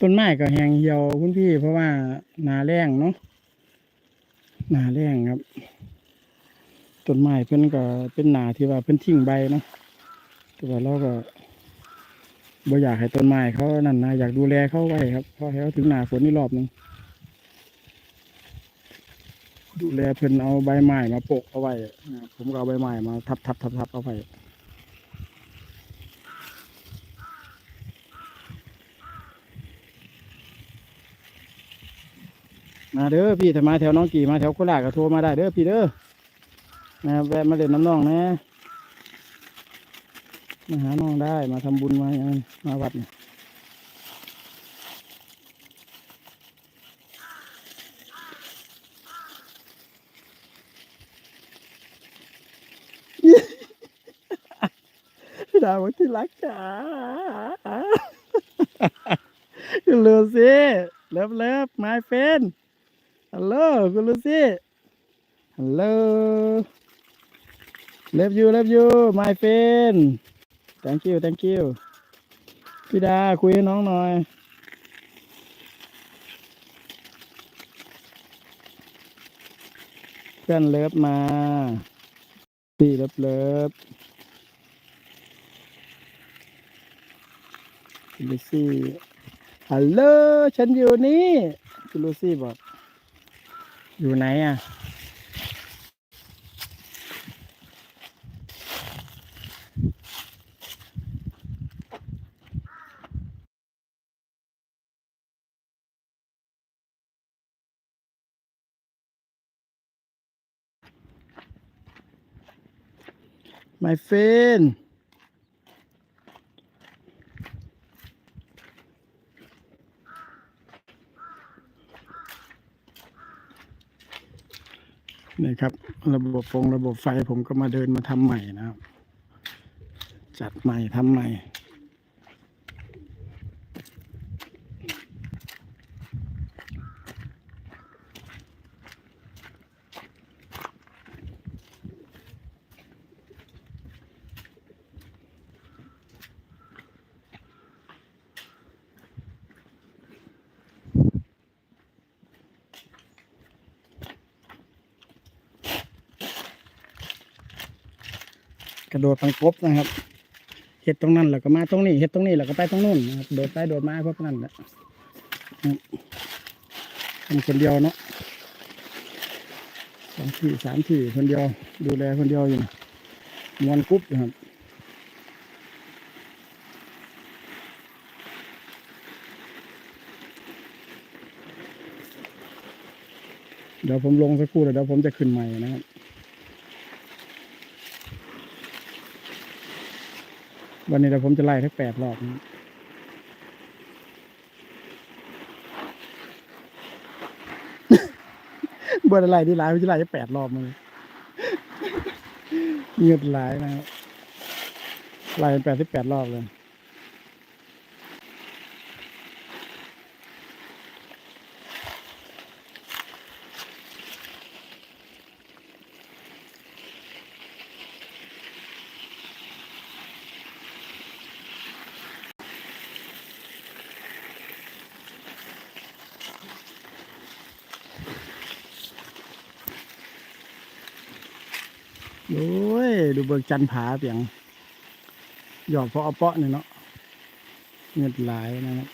ต้นไม้ก็แห้งเหี่ยวคุณพี่เพราะว่าหนาแรงเนาะหนาแรงครับต้นไม้เพิ่นก็เป็นหนาที่ว่าเพิ่นทิ้งใบเนาะแต่ว่าเราก็บ่อยากให้ต้นไม้เขานั่นนะอยากดูแลเขาไว้ครับเพราะให้เขาถึงหนาฝนนี่รอบหนึงดูแลเพิ่นเอาใบไม้มาโปะเอาไว้ผมก็เอาใบไม้มาทับทับทับทับเอาไว้ มาเด้อพี่ถ้ามาแถวน้องกี่มาแถวโคราชก็โทรมาได้เด้อพี่เด้อนะแวะมาเล่นน้ำน้องนะมาหาน้องได้มาทำบุญมาอย่างมาวัดนี่ดาวที่รักจ๋าคุณลูซี่เลิฟเลิฟ my friend ฮัลโหลคุณลูซี่ฮัลโหล love you love you my friend thank you thank you พี่ดาคุยให้น้องหน่อยเพื่อนเลิฟมาพี่เลิฟเลิฟคุณลูซี่ฮัลโหลฉันอยู่นี่คุณลูซี่บอก อยู่ไหนอะ my friend นี่ครับ ระบบฟงระบบไฟผมก็มาเดินมาทำใหม่นะครับ จัดใหม่ทำใหม่ กระโดดปังกบนะครับเห็ดตรงนั้นแล้วก็มาตรงนี้เห็ดตรงนี้แล้วก็ไปตรงนู้นนะครับโดดไปโดดมาพวกนั้นแหละนะครับทำคนเดียวเนาะสองที่สามที่คนเดียว ดูแลคนเดียวอยู่นะมวนกรุ๊บนะครับเดี๋ยวผมลงสักครู่แล้วเดี๋ยวผมจะขึ้นใหม่นะครับ วันนี้เดี๋ยวผมจะไล่ทั้งแปดรอบนะเบอร์อะไรที่ไล่ผมจะไล่ทั้งแปดรอบมาเลยเงียบหลายนะครับไล่แปดสิบแปดรอบเลย โอ้ยดูเบิกจันผาเปียงหยอกเพราะเอาเปาะนี่เนาะเงียบหลายนะครับ